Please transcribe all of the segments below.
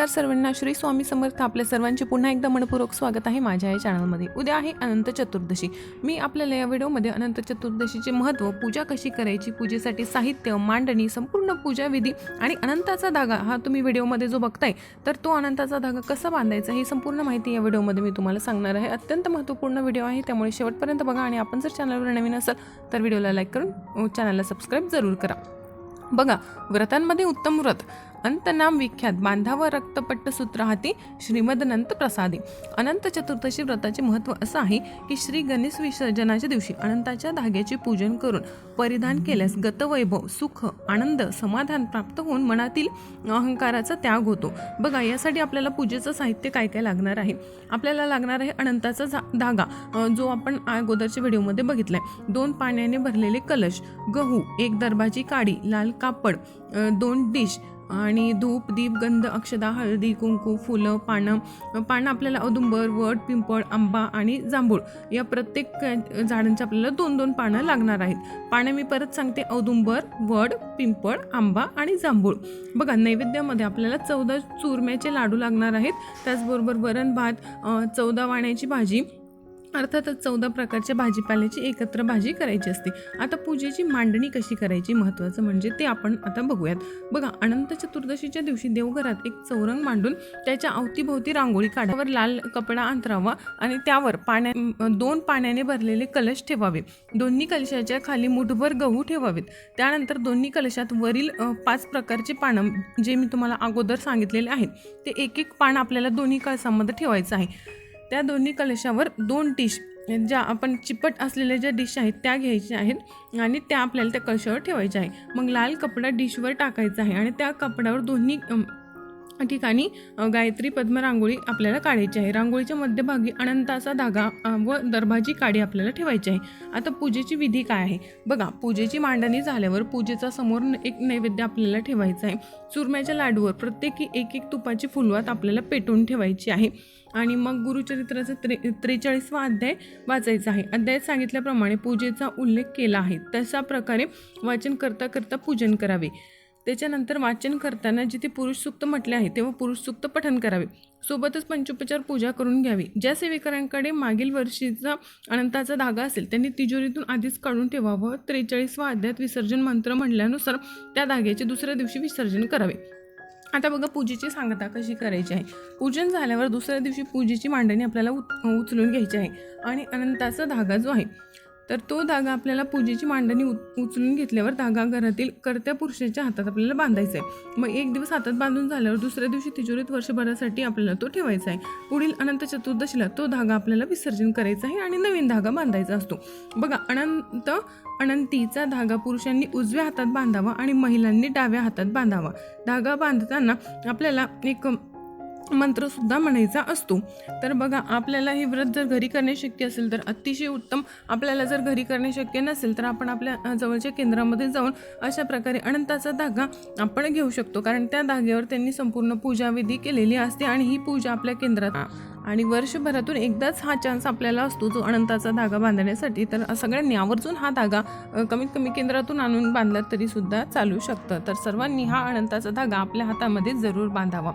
नमस्कार सर्वांना. श्री स्वामी समर्थ आपल्या सर्वांचे पुन्हा एकदा मनपूर्वक स्वागत आहे माझ्या या चॅनलमध्ये उद्या आहे अनंत चतुर्दशी. मी आपल्याला या व्हिडिओमध्ये अनंत चतुर्दशीचे महत्त्व पूजा कशी करायची पूजेसाठी साहित्य मांडणी संपूर्ण पूजाविधी आणि अनंताचा धागा हा तुम्ही व्हिडिओमध्ये जो बघताय तर तो अनंताचा धागा कसा बांधायचा ही संपूर्ण माहिती या व्हिडिओमध्ये मी तुम्हाला सांगणार आहे. अत्यंत महत्त्वपूर्ण व्हिडिओ आहे त्यामुळे शेवटपर्यंत बघा आणि आपण जर चॅनलवर नवीन असाल तर व्हिडिओला लाईक करून चॅनलला सबस्क्राईब जरूर करा. बघा व्रतांमध्ये उत्तम व्रत. अंतनाम विख्यात बांधावं रक्तपट्ट सूत्र हाती श्रीमद अनंत प्रसादी. अनंत चतुर्दशी व्रताचे महत्त्व असं आहे की श्री गणेश विसर्जनाच्या दिवशी अनंताच्या धाग्याचे पूजन करून परिधान केल्यास गतवैभव सुख आनंद समाधान प्राप्त होऊन मनातील अहंकाराचा त्याग होतो. बघा यासाठी आपल्याला पूजेचं साहित्य काय काय लागणार आहे? आपल्याला लागणार आहे अनंताचा झा धागा. जो आपण अगोदरच्या व्हिडिओमध्ये बघितलाय. दोन पाण्याने भरलेले कलश गहू एक दरबाची काडी लाल कापड दोन डिश आणि धूप दीप गंध अक्षदा हळदी कुंकू फुलं पानं पानं आपल्याला औदुंबर वड पिंपळ आंबा आणि जांभूळ या प्रत्येक झाडांची आपल्याला दोन दोन पानं लागणार आहेत. पानं मी परत सांगते. औदुंबर वड पिंपळ आंबा आणि जांभूळ. बघा नैवेद्यामध्ये आपल्याला चौदा चुरम्याचे लाडू लागणार आहेत. त्याचबरोबर वरण भात चौदा वाण्याची भाजी अर्थातच चौदा प्रकारच्या भाजीपाल्याची एकत्र भाजी करायची असते. आता पूजेची मांडणी कशी करायची? महत्त्वाचं म्हणजे ते आपण आता बघूयात. बघा अनंत चतुर्दशीच्या दिवशी देवघरात एक चौरंग मांडून त्याच्या अवतीभोवती रांगोळी काढावर लाल कपडा अंतरावा आणि त्यावर पाण्या दोन पाण्याने भरलेले कलश ठेवावे. दोन्ही कलशाच्या खाली मुठभर गहू ठेवावेत. त्यानंतर दोन्ही कलशात वरील पाच प्रकारचे पानं जे मी तुम्हाला अगोदर सांगितलेले आहेत ते एक एक पान आपल्याला दोन्ही कळसामध्ये ठेवायचं आहे. त्या दोन्ही कलशावर दोन डिश ज्या आपण चिपट असलेल्या ज्या डिश आहेत त्या घ्यायच्या आहेत आणि त्या आपल्याला त्या कलशावर ठेवायच्या आहे मग लाल कपडा डिशवर टाकायचा आहे आणि त्या कपड्यावर दोन्ही ठिकाणी गायत्री पद्म रांगोळी आपल्याला काढायची आहे. रांगोळीच्या मध्यभागी अनंताचा धागा व दरभाजी काडी आपल्याला ठेवायची आहे. आता पूजेची विधी काय आहे? बघा पूजेची मांडणी झाल्यावर पूजेचा समोर एक नैवेद्य आपल्याला ठेवायचा आहे. चुरम्याच्या लाडूवर प्रत्येकी एक एक तुपाची फुलवात आपल्याला पेटून ठेवायची आहे. आणि मग गुरुचरित्राचा त्रे त्रेचाळीसवा अध्याय वाचायचा आहे. अध्यायात सांगितल्याप्रमाणे पूजेचा उल्लेख केला आहे. तशा प्रकारे वाचन करता करता पूजन करावे. त्याच्यानंतर वाचन करताना जिथे पुरुष सुक्त म्हटले आहे तेव्हा पुरुष सुक्त पठन करावे. सोबतच पंचोपचार पूजा करून घ्यावी. ज्या सेवेकरांकडे मागील वर्षीचा अनंताचा धागा असेल त्यांनी तिजोरीतून आधीच काढून ठेवावं. त्रेचाळीसवा अध्यात विसर्जन मंत्र म्हणल्यानुसार त्या धाग्याचे दुसऱ्या दिवशी विसर्जन करावे. आता बघा पूजेची सांगता कशी करायची आहे? पूजन झाल्यावर दुसऱ्या दिवशी पूजेची मांडणी आपल्याला उचलून घ्यायची आहे आणि अनंताचा धागा जो आहे तर तो धागा आपल्याला पूजेची मांडणी उच- उचलून घेतल्यावर धागा घरातील कर्त्या पुरुषाच्या हातात आपल्याला बांधायचा आहे मग एक दिवस हातात बांधून झाल्यावर दुसऱ्या दिवशी तिजोरीत वर्षभरासाठी आपल्याला तो ठेवायचा आहे पुढील अनंत चतुर्दशीला तो धागा आपल्याला विसर्जन करायचा आहे आणि नवीन धागा बांधायचा असतो. बघा अनंत अनंतीचा धागा पुरुषांनी उजव्या हातात बांधावा आणि महिलांनी डाव्या हातात बांधावा. धागा बांधताना आपल्याला एक मंत्र सुद्धा म्हणायचा असतो. तर बघा आपल्याला हे व्रत जर घरी करणे शक्य असेल तर अतिशय उत्तम. आपल्याला जर घरी करणे शक्य नसेल तर आपण आपल्या जवळच्या केंद्रामध्ये जाऊन अशा प्रकारे अनंताचा धागा आपण घेऊ शकतो. कारण त्या धाग्यावर त्यांनी संपूर्ण पूजाविधी केलेली असते आणि ही पूजा आपल्या केंद्रात आणि वर्षभरातून एकदाच हा चान्स आपल्याला असतो जो अनंताचा धागा बांधण्यासाठी. तर सगळ्यांनी आवर्जून हा धागा कमीत कमी केंद्रातून आणून बांधला तरीसुद्धा चालू शकतं. तर सर्वांनी हा अनंताचा धागा आपल्या हातामध्ये जरूर बांधावा.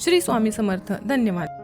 श्री स्वामी समर्थ. धन्यवाद.